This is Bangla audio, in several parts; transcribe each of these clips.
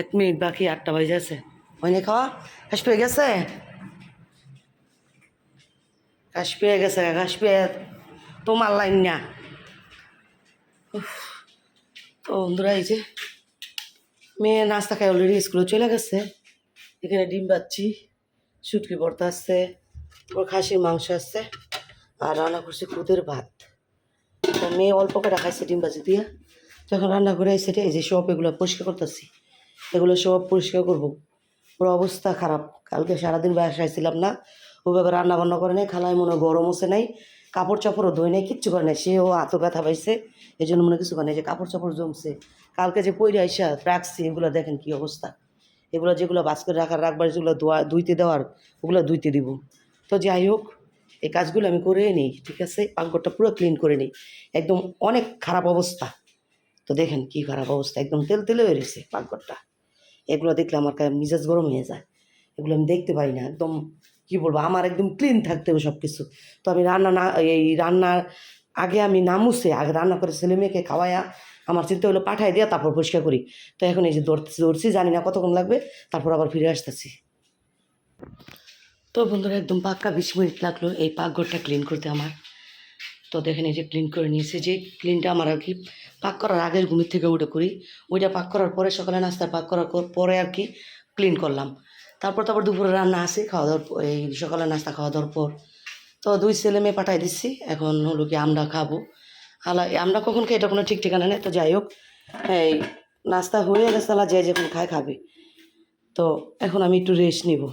এক মিনিট বাকি আটটা বাজে আছে। হয়নি খাওয়া? ঘাস পেয়ে গেছে? ঘাস পেয়ে গেছে ঘাস পেয়ে তোমার লাইন না। তো বন্ধুরা এই যে মেয়ে নাস্তা খাই অলরেডি স্কুলে চলে গেছে। এখানে ডিম পাচ্ছি শুটকি ভর্তা আসছে ওর খাসির মাংস আসছে আর রান্না করছি কুদের ভাত। মেয়ে অল্প করে খাইছে ডিম ভাজি দিয়ে। যখন রান্না করে এসে এই যে সব এগুলো পরিষ্কার করতেছি। এগুলো সব পরিষ্কার করব। ওর অবস্থা খারাপ। কালকে সারাদিন বাসায় ছিলাম না। রান্না বান্না করে নাই, খালায় মনে গরম হচ্ছে নাই। কাপড় চাপড়ও ধোয় নাই, কিচ্ছু করে নাই। সেও হাত ব্যথা পাইছে এই জন্য মনে কিছু করে নাই। যে কাপড় চাপড় জমছে, কালকে যে পইরে আইসা রাখছি, এগুলো দেখেন কি অবস্থা। এগুলো যেগুলো বাস করে রাখার রাখবার, যেগুলো ধোয়া, ধুইতে দেওয়ার, ওগুলো ধুইতে দিব। তো যাই হোক, এই কাজগুলো আমি করে নিই, ঠিক আছে? পাকঘরটা পুরো ক্লিন করে নিই। একদম অনেক খারাপ অবস্থা। তো দেখেন কি খারাপ অবস্থা। একদম তেল তেলে বেরিয়েছে পাকঘরটা। এগুলো দেখলে আমার মিজাজ গরম হয়ে যায়। এগুলো আমি দেখতে পাই না, একদম কি বলব, আমার একদম ক্লিন থাকতে হবে সব কিছু তো আমি রান্না না এই রান্নার আগে আমি নামুসে আগে রান্না করে ছেলে মেয়েকে খাওয়াইয়া আমার চিন্তা হলো পাঠাই দিয়া তারপর পরিষ্কার করি। তো এখন এই যে দৌড়ছি দৌড়ছি, জানি না কতক্ষণ লাগবে, তারপর আবার ফিরে আসতেছি। তো বন্ধুরা, একদম পাক্কা বিশ মিনিট লাগল এই পাকঘরটা ক্লিন করতে আমার। তো দেখেন এই যে ক্লিন করে নিয়েছে, যে ক্লিনটা আমার আর কি পাক করার আগের ঘুমের থেকে উঠে করি ওইটা পাক করার পরে সকালে নাস্তা পাক করার পর- আর কি ক্লিন করলাম। তারপর তারপর দুপুরে রান্না আসে খাওয়া দাওয়ার এই সকালে নাস্তা খাওয়া দাওয়ার পর। তো দুই ছেলে মেয়ে পাঠাই দিচ্ছি, এখন হলো কি আমরা খাব। হালা আমরা কখন খাই এটা কোনো ঠিক ঠিকানা নেই, তো যাই হোক, এই নাস্তা হয়ে গেছে আলা যে যখন খায় খাবে। তো এখন আমি একটু রেস্ট নিব।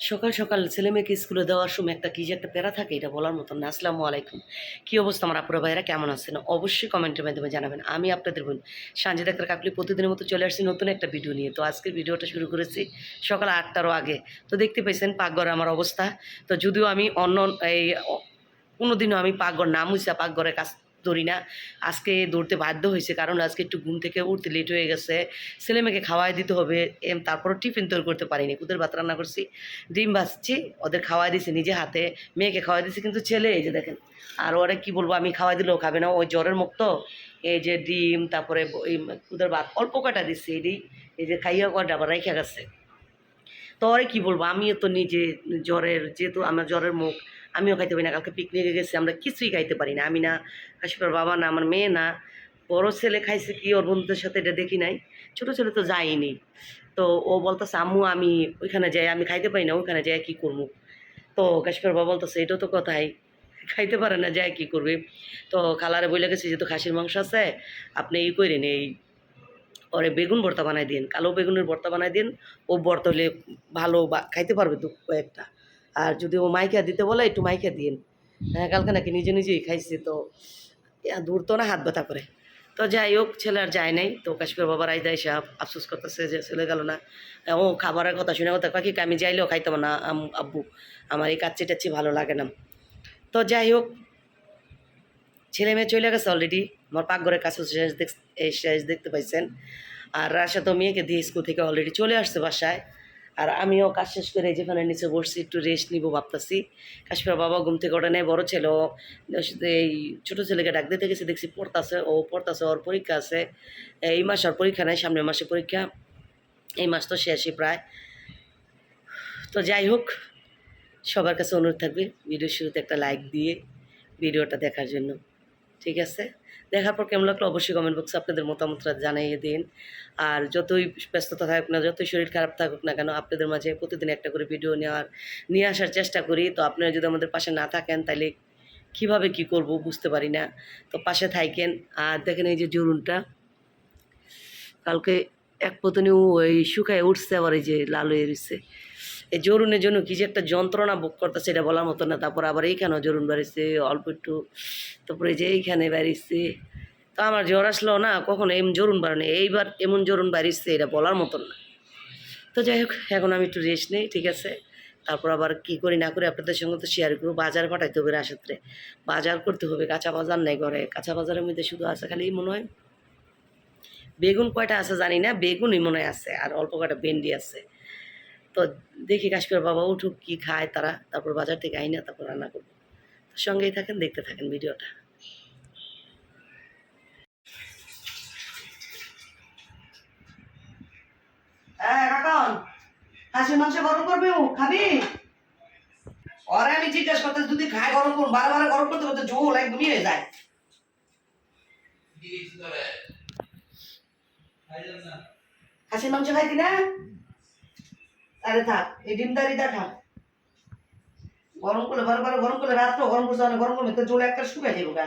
সকাল সকাল ছেলে মেয়েকে স্কুলে দেওয়ার সময় একটা কি যে একটা প্যারা থাকে, এটা বলার মতন না। আসসালামু আলাইকুম। কি অবস্থা আমার আপুরা ভাইয়েরা? কেমন আছেন? অবশ্যই কমেন্টের মাধ্যমে জানাবেন। আমি আপনাদের বোন সাঞ্জে ডাক্তার কাকলি প্রতিদিনের মতো চলে আসছি নতুন একটা ভিডিও নিয়ে। তো আজকের ভিডিওটা শুরু করেছি সকাল আটটারও আগে। তো দেখতে পেয়েছেন পাকঘরে আমার অবস্থা। তো যদিও আমি অন্য, এই কোনোদিনও আমি পাকঘর না মুছা পাকঘরের কাজ ধরি না, আজকে দৌড়তে বাধ্য হয়েছে কারণ আজকে একটু ঘুম থেকে উঠতে লেট হয়ে গেছে ছেলে মেয়েকে খাওয়াই দিতে হবে, এম, তারপরও টিফিন তৈরি করতে পারিনি কুদের ভাত রান্না করছি, ডিম ভাজছি, ওদের খাওয়াই দিছি নিজে হাতে, মেয়েকে খাওয়াই দিছি কিন্তু ছেলে, এই যে দেখেন, আর ওরা কি বলব, আমি খাওয়াই দিলেও খাবে না, ওই জ্বরের মুখ তো এই যে ডিম, তারপরে কুদের ভাত অল্প কাটা দিচ্ছি এই এই যে খাইয়া কটা আবার রেখে গেছে। তো ওরে কি বলব? আমিও তো নিজে জ্বরের, যেহেতু আমার জ্বরের মুখ, আমিও খাইতে পারি না। কালকে পিকনিকে গেছি, আমরা কিছুই খাইতে পারি না। আমি না কাশিপার বাবা না, আমার মেয়ে না। বড় ছেলে খাইছে কি, ওর বন্ধুদের সাথে এটা দেখি নাই। ছোটো ছেলে তো যায়নি। তো ও বলতেছে, আম্মু, আমি ওইখানে যাই, আমি খাইতে পারি না, ওইখানে যাই, কী করব? তো কাশিপার বাবা বলতেছে, এটাও তো কথাই, খাইতে পারে না যায় কী করবে? তো খালারে বলে গেছে যে তো খাসির মাংস আছে, আপনি ই করেন এই ওরে বেগুন ভর্তা বানাই দিন কালো বেগুনের ভর্তা বানাই দিন ও ভর্তা হলে ভালো বা খাইতে পারবে তো কয়েকটা। আর যদি ও মাইকা দিতে বলে, একটু মাইকা দিন হ্যাঁ কালকে নাকি নিজে নিজেই খাইছে, তো দূর তো না, হাত ব্যথা করে। তো যাই হোক, ছেলে আর যায় নাই। তো কাশ্মীর বাবার এসে আফ- আফসোস করতেছে যে ছেলে গেল না। ও খাবারের কথা শুনে কথা কাকি আমি যাইলেও খাইতাম না আব্বু, আমার এই কাচ্চি টাচ্চি ভালো লাগে না। তো যাই হোক, ছেলে মেয়ে চলে গেছে অলরেডি আমার পাকঘরের কাছে দেখ এই শেষ দেখতে পাইছেন। আর রাশা তো মেয়েকে দিয়ে স্কুল থেকে অলরেডি চলে আসছে বাসায়। আর আমিও কাজ শেষ করে যেখানে নিচে বসছি, একটু রেস্ট নিবো ভাবতেছি। কাশ্মীর বাবা ঘুম থেকে ওটা নেয় বড়ো ছেলে এই ছোটো ছেলেকে ডাক দিতে গেছে, দেখছি পড়তাছে, ও পড়তাছে, ওর পরীক্ষা আছে। এই মাস ওর পরীক্ষা নেই, সামনের মাসে পরীক্ষা। এই মাস তো শেষই প্রায়। তো যাই হোক, সবার কাছে অনুরোধ থাকবে ভিডিও শুরুতে একটা লাইক দিয়ে, ভিডিওটা দেখার জন্য। ঠিক আছে? দেখার পর কেমন লাগল অবশ্যই কমেন্ট বক্সে আপনাদের মতামতটা জানিয়ে দিন। আর যতই ব্যস্ততা থাকুক না, যতই শরীর খারাপ থাকুক না কেন, আপনাদের মাঝে প্রতিদিন একটা করে ভিডিও নেওয়ার, নিয়ে আসার চেষ্টা করি। তো আপনারা যদি আমাদের পাশে না থাকেন, তাহলে কীভাবে কি করব বুঝতে পারি না। তো পাশে থাকেন। আর দেখেন এই যে জরুনটা কালকে এক পতনি ওই শুকায় উঠছে, আবার এই যে লাল হয়ে রয়েছে। এই জরুনের জন্য কি যে একটা যন্ত্রণা বুক করতেছে সেটা বলার মতো না। তারপর আবার এইখানেও জরুন বাড়িছে, অল্প একটু। তারপরে যে এইখানে বাড়িছে। তো আমার জ্বর আসলো না, কখনো এমন জরুন বাড়ানো এইবার এমন জরুন বাড়িছে, এটা বলার মতন না। তো যাই হোক, এখন আমি একটু রেস্ট নেই, ঠিক আছে? তারপর আবার কি করি না করি আপনাদের সঙ্গে তো শেয়ার করব। বাজার পাঠাইতে হবে রাসাত্রে বাজার করতে হবে, কাঁচা বাজার নেই ঘরে। কাঁচা বাজারের মধ্যে শুধু আছে খালি মনে হয় বেগুন কয়টা আছে জানি না, বেগুনই মনে হয় আছে। আর অল্প কয়টা ভেন্ডি আছে। তো দেখি কাশ্মীর বাবা উঠুক, কি খায় তারা, তারপর বাজার থেকে আই না তারপর রান্না করব। সঙ্গেই থাকেন, দেখতে থাকেন ভিডিওটা। হ্যাঁ, হাসির গরম করবে ও, খাবি? ওরে আমি যদি খায় গরম বারবার গরম খাসির মাংস খাইতি না আরে থাক, এই ডিমদারিটা খা গরম করলে, বারে বারে গরম করলে রাত্রে গরম করছে অনেক গরম করলে তো ঝোল একটা শুকাই যাব গা।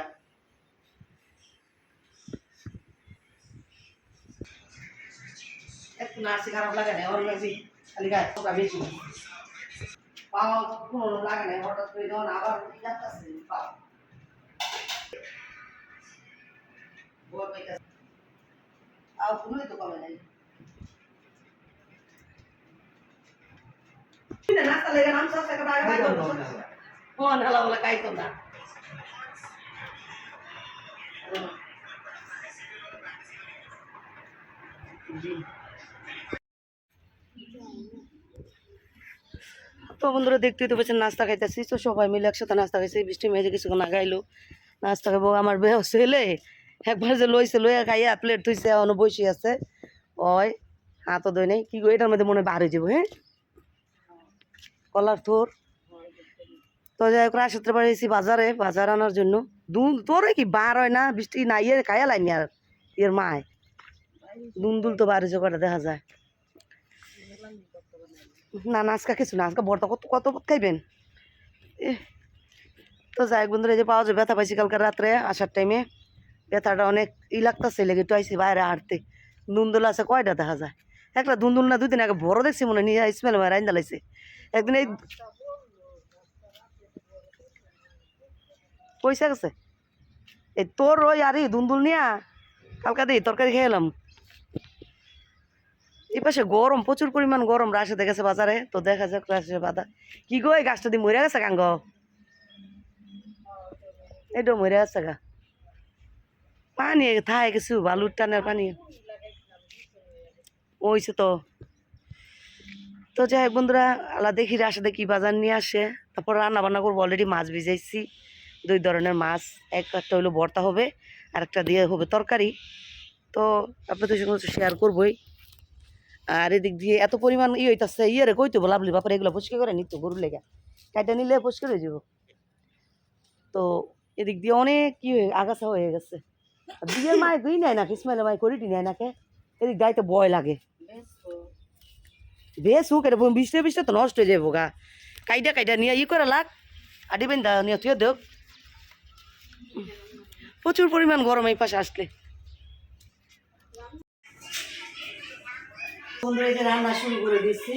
একটু নার্সি খারাপ লাগে না, ওর লাগছি খালি গায়ে পোকা বেশি। পাওয়া কোনো লাগে না, হঠাৎ করে যখন আবার যাচ্ছে পাও বল পাইতাছে। তাও কোনোই তো কমে নাই। তো বন্ধুরা দেখতেই তো পাচ্ছেন নাস্তা খাইতেছি। তো সবাই মিলে একসাথে নাস্তা খাইছি বৃষ্টি মেঝে কিছুক্ষণ আগাইলো নাস্তা খাব আমার বেহ ছেলে। একবার যে লইছে লইয়া খাইয়া প্লেট থইছে এখনও বসে আছে। ওই হাতও দই নেই। কি গো এটার মধ্যে মনে হয় বার হয়ে যাব হ্যাঁ? কলার থোর। তো যাই হোক রাশেত্রে বাড়িয়েছি বাজারে, বাজার আনার জন্য। দুন তোর কি বার হয় না? বৃষ্টি না ইয়ে খাইয়া লাইনি আর ইয়ের মায়। দুন্দুল তো হয়েছে কটা, দেখা যায়। না না, আজকে কিছু না, আজকে কত কত খাইবেন? তো যাই হোক বন্ধুরা যে পাওয়া যায়, ব্যথা পাইছি কালকে রাত্রে আসার টাইমে ব্যথাটা অনেক ই লাগতেছে, লেগে একটু আইসি বাইরে হাঁটতে। দুন্দুল আছে কয়টা, দেখা যায়। একটা দুন্দুল না, দুদিন আগে বড় দেখছি মনে নিয়ে স্মেল মারা আইন দালাইছে একদিন এই পয়সা গেছে, এই তোর ওই আরে দুন্দুল নিয়া কালকা দিই তরকারি খেয়ে এলাম। এই পাশে গরম, প্রচুর পরিমাণ গরম রাশে দেখেছে বাজারে, তো দেখা যাক রাশে বাধা কি গো, এই গাছটা দিয়ে মরে গেছে কাঙ্গ? এইটা মরে গেছে গা। পানি থায় কিছু, বালুর টানের পানি। ওইছে তো। তো যাই হোক বন্ধুরা আলা দেখি রাশাতে কি বাজার নিয়ে আসে। তারপর রান্না বান্না করব অলরেডি মাছ ভিজাইছি। দুই ধরনের মাছ, এক একটা হলো ভর্তা হবে, আর একটা দিয়ে হবে তরকারি। তো আপনাদের সঙ্গে শেয়ার করবোই। আর এদিক দিয়ে এত পরিমাণ ই হইতাছে ইয়ে কইতো লাভলি বাপারে এগুলো পরিষ্কার করে নিত, গরুর লেগা। কাইটা নিলে পরিষ্কার হয়ে যাব। তো এদিক দিয়ে অনেক কি হয়ে, আগাছা হয়ে গেছে। বিয়ের মায় গই নেয় না ইসমাইলের মায় করিটি নেয় নাকে? এদিক গাইতে ভয় লাগে। বেশ হুক এটা বৃষ্টি বৃষ্টি তো নষ্ট হয়ে যাব গা। কাইটা কাইটা নিয়ে ই করে লাগ। আডি বেন্দা, নিয়ে তুই দেখ। প্রচুর পরিমাণ গরম এই পাশে আসলে। রান্না শুরু করে দিচ্ছি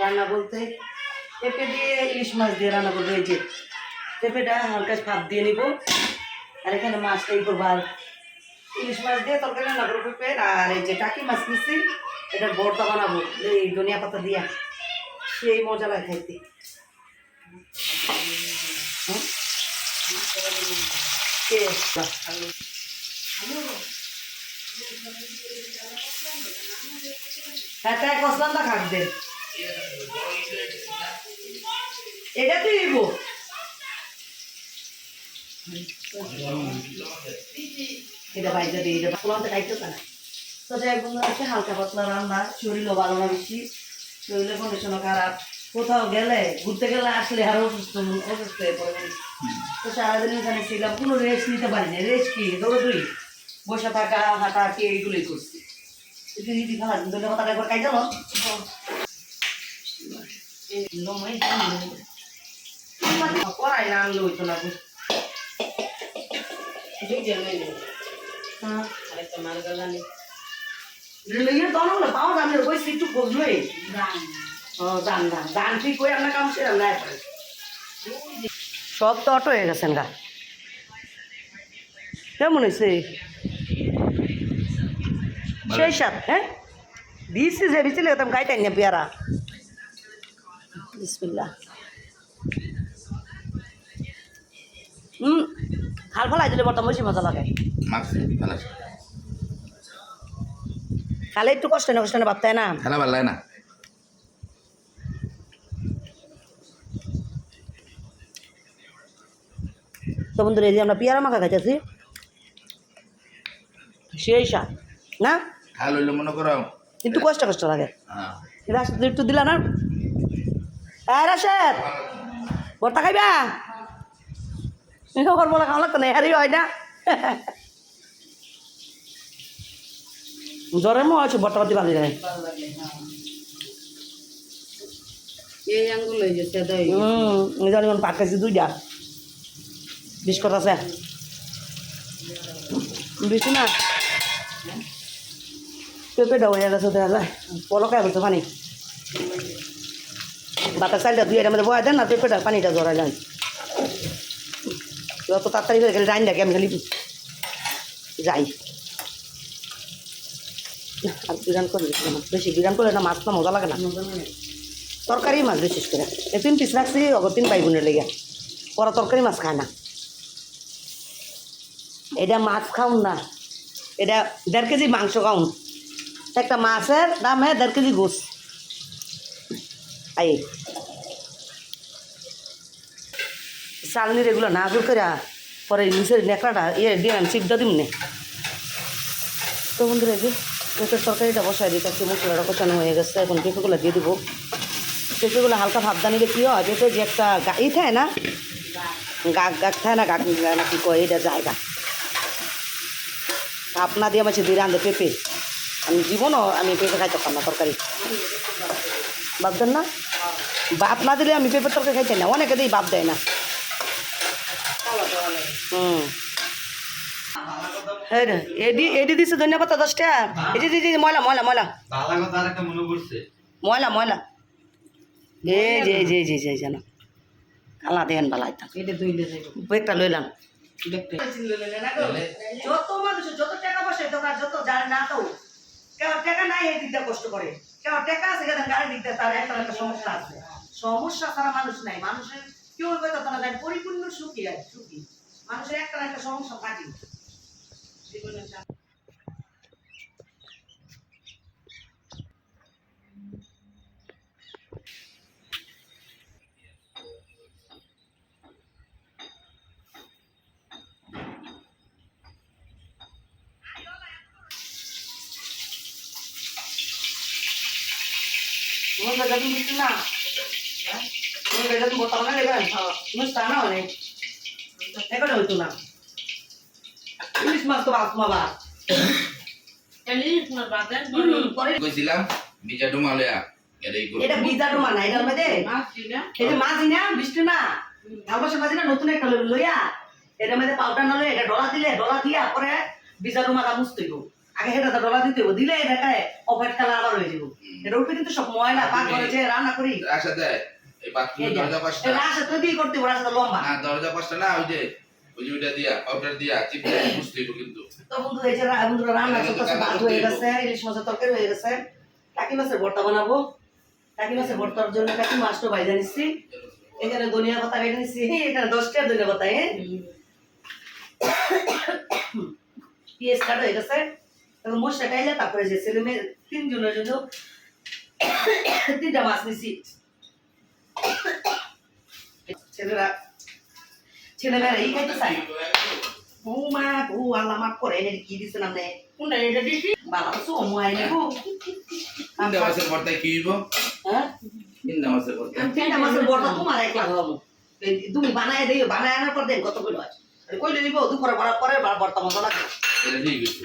রান্না বলতে পেঁপে দিয়ে ইলিশ মাছ দিয়ে রান্না করব, এই যে। পেঁপেটা হালকা ভাপ দিয়ে নিব, আর এখানে মাছটা ই করব। আর ইলিশ মাছ দিয়ে তরকারি রান্না করব পেঁপে আর এই যে টাকি মাছ নিচ্ছি এটা ভর্তা বানাবো, এই ধনিয়া পাতা দিয়া। সেই মজা লাগে খাইতে। কসলান্দা খাটবে এটা তুই দিব এটা দিয়ে এটা পোলাতে খাইতে না তো যাই বন্ধু আছে হালকা পাতলা রান্না শরীরও ভালো না বেশি। শরীরের কন্ডিশনও খারাপ। কোথাও গেলে ঘুরতে গেলে আসলে আরও অসুস্থ অসুস্থ হয়ে পড়ে তো সারাদিন এখানে ছিলাম কোনো রেস্ট নিতে পারি না রেস্ট কি? দৌড়াদৌড়ি বসে থাকা হাঁটা কি এইগুলোই করছি। দিদি খাওয়া ধরে কথা একবার খাই গেল করাই না আনলে হইতো না। হ্যাঁ তো পাওয়া যাবে না কই একটু খুঁজবে ও দান দান। দান ঠিক কই আমরা কাম সেরাম না সব তো অটো হয়ে গেছেন গা। কেমন হয়েছে সেই সাত হ্যাঁ? দিছি যে দিছিলে তুমি গাইটাই না পেয়ারা। বিসমিল্লাহ। হুম খাল ফালাই দিলে বর্তমান বেশি মজা লাগে। মাছ ভালো খালে একটু কষ্ট না কষ্ট না ভাবতাই না? খেলা ভালো লাগে না। তো বন্ধুরা এই যে আমরা পেয়ারা মাখা খাইতেছি। সেই সাত না? খাল হইলে মনে করো কিন্তু কষ্ট কষ্ট লাগে। হ্যাঁ। রাস্তাতে একটু দিলা না? হ্যাঁ রাশেদ ভর্তা খাইবা? বলে খাওয়া লাগতো না হারি হয় না। হচ্ছে ভর্তা পাতি ভালো যায় এই আঙ্গুল হয়ে গেছে হুম জানি পাক খাইছি দুইটা। বিস্কুট আছে। বেশি না। পেঁপেটা হয়ে গেছে দেখা যায়। পলকায় বলছে পানি। বাতার চালটা দুই এটার মধ্যে বয়া দেন না পেঁপেটা পানিটা জড়া যায় যত তাড়াতাড়ি করে গেলে রাইন দেখে আমি খালি যাই। বিরান করে দিচ্ছি বেশি বিরান করলে না মাছ না মজা লাগে না। তরকারি মাছ বিশেষ করে। এই তিন পিস রাখছি অগর তিন ভাই বোনের লেগে। ওরা তরকারি মাছ খায় না। এটা মাছ খাউন না। এটা দেড় কেজি মাংস খাউন একটা মাছের দাম হ্যাঁ দেড় কেজি গোস। আই। চালনির এগুলো না জোর করে পরে নিচের নেকড়াটা ইয়ে দিয়ে আমি চিপটা দিম নে তো বন্ধুরা পেঁপের তরকারিটা দিই একটু মশলাটা কোচানো হয়ে গেছে, এখন পেঁপেগুলো দিয়ে দিব। পেঁপেগুলো হালকা ভাব দানিলে কী হয়, পেঁপে যে একটা ই থাকে না? গাক গাক থাকে না গাক না কি কয়, এটা জায়গা। আপনা দিয়ে আমার দিয়ে রান্ধে পেঁপে। আমি জীবনও আমি পেঁপে খাইতে পারতাম না, তরকারি। ভাবতেন না? বাপ না দিলে আমি পেঁপের তরকারি খাইতে না, অনেকে দিই বাপ দেয় না। হুম। এই রে, এডি এডি দিছে ধন্যবাদ দশটা। এডি দিদি ময়লা ময়লা ময়লা। মনে ময়লা ময়লা। এই যে যে যে যে, এই যে না। কালা দেন থাক এটা একটা লইলাম। যত মানুষ যত টাকা পয়সা দোকান যত জানে না তো। কেউ টাকা নাই এই দিকটা কষ্ট করে। কেউ টাকা আছে কেন গাড়ি দিকটা তার একটা একটা সমস্যা আছে। সমস্যা ছাড়া মানুষ নাই। মানুষের কেউ হয়তো তারা যায় পরিপূর্ণ সুখী আর সুখী। মানুষের একটা একটা সমস্যা থাকে। মনে হয় তুমি বুঝতে না মনে হয় তুমি বর্তমানে নেবেন তুমি তা না অনেক এখানে হইতো না ইলিশ মাছ তো বাস মাবা পরে কইছিলাম বিজা এটাই করব এটা বিজা ডুমা না এটার মধ্যে এই যে মাঝি না বৃষ্টি না। ভালবাসা মাঝি না নতুন একটা লই- লইয়া। এটার মধ্যে পাউডার না লইয়া এটা ডলা দিলে ডলা দিয়া পরে বিজা ডুমাটা মুছতে হইব আগে সেটা তো ডলা দিতে দিলে এটা অফাইট কালার আবার হয়ে যাব এটা উপরে কিন্তু সব ময়লা পাক করে যে রান্না করি। আশা দেয় এই বাথরুমের দরজা পাঁচটা রাসা তো দিয়ে করতে পারে রাসা লম্বা। না দরজা পাঁচটা না ওই যে ওইটা দিয়া পাউডার দিয়া চিপটা হইব কিন্তু। তো বন্ধু এই যে বন্ধুরা রান্না করতেছে ভাত হয়ে গেছে ইলিশ মাছের তরকারি হয়ে গেছে। টাকি মাছের ভর্তা বানাবো। টাকি মাছের ভর্তার জন্য টাকি মাছটা ভাইজা নিচ্ছি এখানে ধনিয়া পাতা কেটে নিচ্ছি এখানে দশটা ধনিয়া পাতা হ্যাঁ পেঁয়াজ কাটা হয়ে গেছে। এখন মশলা খাইলে তারপরে যে ছেলে মেয়ে তিনজনের জন্য তিনটা মাছ নিছি। ছেলেরা ছেলেমেয়েরা এই খাইতে চায় না। বৌমা বউ আল্লাহ মাফ করে এনে কি দিছে না কোনটা এটা দিছি বাবা তো সময় নেব তিনটা মাছের ভর্তায় কি হইব? হ্যাঁ? তিনটা মাছের ভর্তা। তিনটা মাছের বড়টা তোমার একলা এই তুমি বানায় দিও বানায় আনার পর দেন কত কইলো আছে কইলে দিব? দুপুরে বাড়ার পরে বর্তা মজা লাগে। এটা ঠিক হইছে।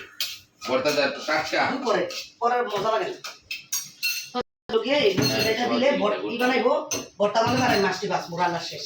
ভর্তাটা টাটকা। দুপুরে পরে মজা লাগে লোকে এই দিলে বট- বানাইবো। বর্তা বানাই মাছটি বাস রান্না শেষ।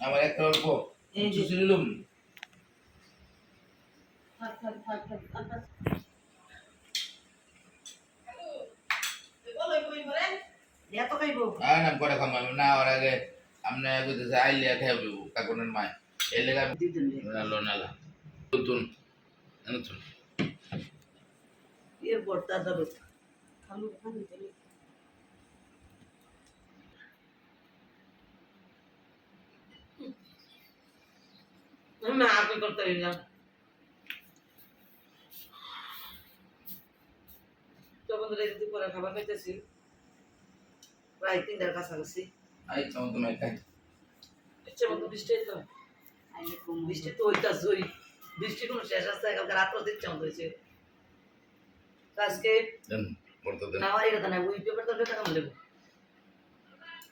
আমার একটা অল্প। না পরে খাম আমি? না ওর আগে আপনি কইতেছে আইলে খাইব কাকুনের মায়। এই লেগে আমি নালো নালা নতুন নতুন। এর বর্তা দাদু না আমি করতে পারি না। তো বন্ধুরা এই দুপুরে খাবার খাইতেছি। প্রায় তিনটার কাছাকাছি। আই চাও তুমি খাই। মতো বৃষ্টি তো হইতাছই। বৃষ্টি কোনো শেষ আছে কালকে রাত্র দিচ্ছে মতো হয়েছে তো আজকে আমার এটা না ওই পেপার তরকারি টাকা দেবো?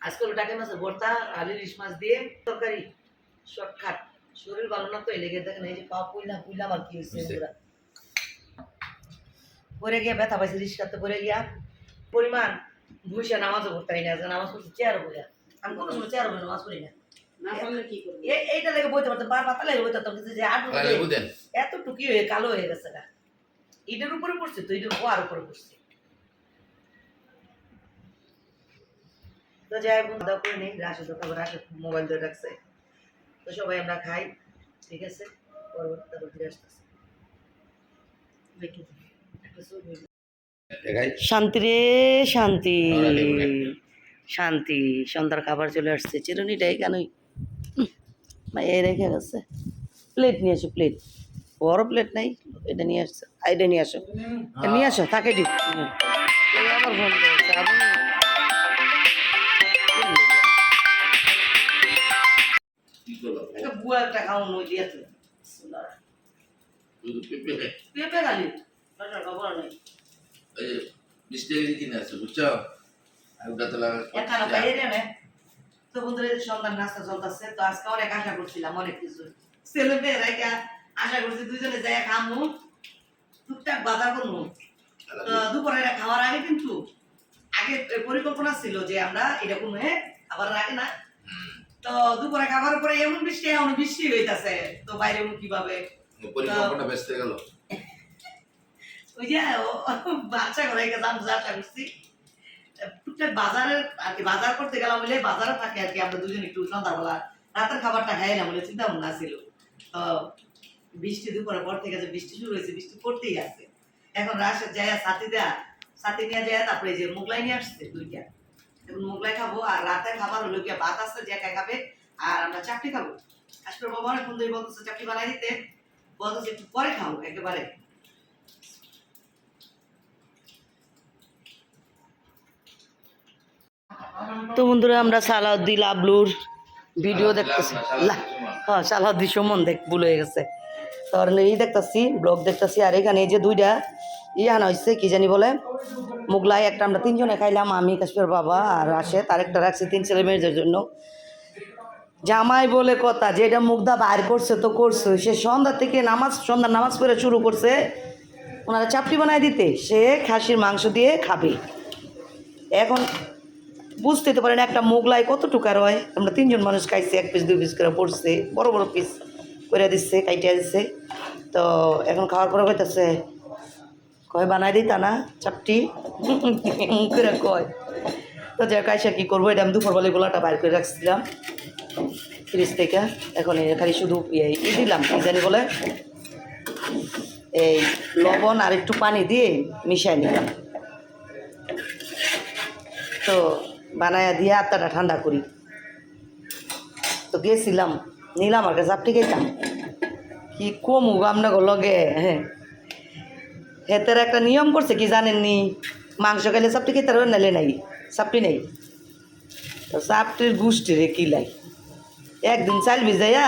আজকে হলো টাকা মাছের ভর্তা আলু ইলিশ মাছ দিয়ে তরকারি শর্টকাট। শরীর ভালো না তো এই লেগে দেখেন এই যে পা পুইলা পুইলা আমার কি হয়েছে। পরে। গিয়া ব্যথা পাইছে রিক্সাতে পরে গিয়া। পরিমাণ ভুষে নামাজও পড়তে পারি না নামাজ পড়ছি চেয়ারও পড়ে আমি কোনো সময় চেয়ারও পড়ে নামাজ পড়ি না। না এইটা লেগে বইতে পারতাম বার পাতা লেগে বইতে পারতাম কিন্তু যে আট এত টুকি হয়ে কালো হয়ে গেছে গা। ইটের উপরে পড়ছে তো ইটের পোয়ার উপরে পড়ছে। তো যাই বোন দাও করে নেই রাশে খাবার রাশে মোবাইল ধরে রাখছে। তো সবাই আমরা খাই ঠিক আছে? পরবর্তী তারপর ফিরে আসতেছে। শান্তি রে শান্তি। শান্তি। সন্ধ্যার খাবার চলে আসছে। চিরুনিটাই কেনই। এই রেখে গেছে। প্লেট নিয়ে আসো প্লেট বড় প্লেট নাই। এটা নিয়ে আসছে। এটা নিয়ে আসো। নিয়ে আসো তাকে দিও আবার ফোন করেছে। একটা খাওয়ানো ওই দিয়েছে পেঁপে খালি। খাবার নেই। কিনে আছে বুঝছ এখানে বাইরে নেবে তো বন্ধুরা সন্ধ্যার নাস্তা চলতেছে তো আজকে অনেক আশা করছিলাম অনেক কিছু ছেলে মেয়েরা একটা আশা করছি দুজনে যাই খামু। টুকটাক বাজার করব তো দুপুরে খাওয়ার আগে কিন্তু আগে পরিকল্পনা ছিল যে আমরা এটা কোনো আবার আগে না। তো দুপুরে খাবার পরে এমন বৃষ্টি এমন বৃষ্টি হইতাছে। তো বাইরে কীভাবে? পরিকল্পনা ব্যস্ত গেল। ওই যে বাচ্চা ঘরে করছি। টুকটাক বাজারের আর কি বাজার করতে গেলাম বলে বাজারে থাকে আর কি আমরা দুজন একটু সন্ধ্যাবেলা। রাতের খাবারটা খাইলাম বলে চিন্তা ভাবনা ছিল। তো বৃষ্টি দুপুরে পর থেকে যে বৃষ্টি শুরু হয়েছে বৃষ্টি পড়তেই আছে। এখন রাশে যায় সাথে দেয়া সাথে নিয়ে যায় তারপরে যে মোগলাই নিয়ে আসছে দুইটা। এখন মোগলাই খাব, আর রাতে খাবার হলো গিয়ে ভাত আসছে যে একা খাবে, আর আমরা চাকরি খাব। আসলে বাবা অনেক সুন্দর বলতেছে চাকরি বানাই দিতে। বলতেছে একটু পরে খাব, একেবারে। তো বন্ধুরা, আমরা সালাউদ্দি লাবলুর ভিডিও দেখতেছি। হ্যাঁ সালাউদ্দি সুমন দেখ, ভুল হয়ে গেছে। তোর এই দেখতেছি, ব্লগ দেখতেছি, আর এখানে এই যে দুইটা ইয়ে আনা হয়েছে কি জানি বলে, মুগলাই একটা আমরা তিনজনে খাইলাম, আমি, কাশ্মীর বাবা আর আসে তার একটা রাখছি তিন ছেলে মেয়েদের জন্য। জামাই বলে কথা, যে এটা মুগ্ধা বাইর করছে, তো করছে। সে সন্ধ্যা থেকে নামাজ, সন্ধ্যা নামাজ পড়ে শুরু করছে। ওনারা চাপটি বানায় দিতে, সে খাসির মাংস দিয়ে খাবে। এখন বুঝতে তো পারেন, একটা মোগলাই কত টুকার হয়? আমরা তিনজন মানুষ খাইছি, এক পিস দুই পিস করে পড়ছে, বড় বড় পিস করে দিচ্ছে, কাইটিয়া দিচ্ছে। তো এখন খাওয়ার পরে কইতাছে কয়, বানাই দিতা না চাপটি? করে কয়। তো যে কাইসা কী করব? এটা আমি দুপুরবেলা গোলাটা বাইর করে রাখছিলাম। ফ্রিজ থেকে। এখন খালি শুধু ই দিলাম জানি বলে? এই লবণ আর একটু পানি দিয়ে মিশাই নিলাম। তো বানায়া দিয়ে আত্মাটা ঠান্ডা করি। তো গেছিলাম, নিলাম আর কাছে আপনি খাইতাম। কি কমু আপনার লগে? হ্যাঁ হেতের একটা নিয়ম করছে, কি জানেননি? মাংস খাইলে চাপটি খেতে পারবেন নাইলে নাই সাপটি নেই। তো চাপটির গোষ্ঠী রে কি লাই? একদিন চাইল ভিজাইয়া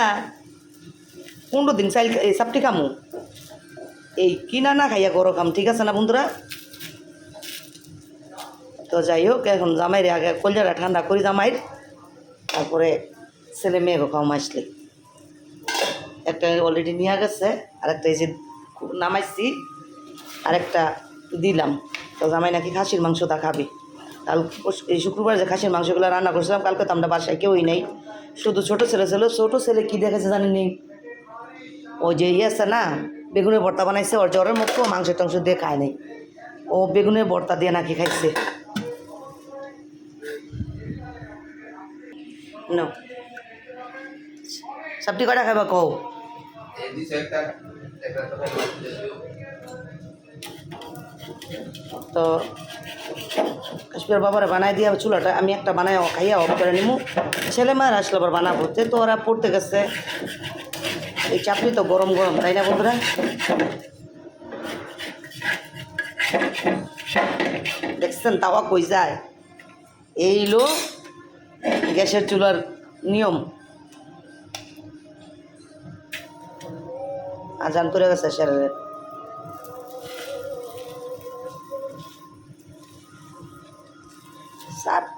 পনেরো দিন চাইল এই সাপটি খামু। এই কিনা না খাইয়া গরো খাম, ঠিক আছে না বন্ধুরা? তো যাই হোক, এখন জামাইরে আগে কলজাটা ঠান্ডা করি জামাইর, তারপরে ছেলে মেয়েকে খাওয়া আসলে। একটা অলরেডি নিয়ে গেছে আর একটা এই যে নামাইছি। আর একটা দিলাম। তো জামাই নাকি খাসির মাংসটা খাবে। কাল এই শুক্রবার যে খাসির মাংসগুলো রান্না করছিলাম, কালকে তো আমরা বাসায় কেউই নেই। শুধু ছোটো ছেলে ছিল। ছোটো ছেলে কী দেখেছে জানেনি ওই যে ইয়ে আছে না, বেগুনের ভর্তা বানাইছে, ওর জ্বরের মুখও মাংস টাংস দিয়ে খায় নাই। ও বেগুনের ভর্তা দিয়ে নাকি খাইছে। নো সবটি কটা খাইবা কও? তো কাশ্মীর বাবারে বানাই দিয়া চুলাটা আমি একটা বানাই খাইয়া অফ করে নিমু। ছেলে মায়ের আসলে আবার বানাবো, তে ওরা পড়তে গেছে। এই চাপড়ি তো গরম গরম, তাই না বন্ধুরা? দেখছেন তাওয়া কই যায়? এই হলো গ্যাসের চুলার নিয়ম। আজান করে গেছে শরীরে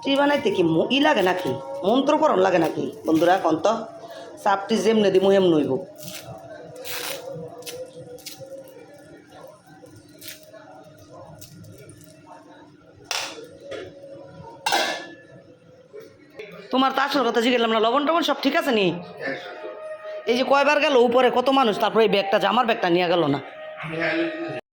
চাপটি বানাইতে কি ই লাগে নাকি? মন্ত্রকরণ লাগে নাকি? বন্ধুরা কন্ত চাপটি যেমনে দিমু হেম নইব তোমার তো আসল কথা জিজ্ঞেলাম না, লবণ টবণ সব ঠিক আছে নি? এই যে কয়বার গেল উপরে কত মানুষ, তারপরে এই ব্যাগটা যে আমার ব্যাগটা নিয়ে গেল না।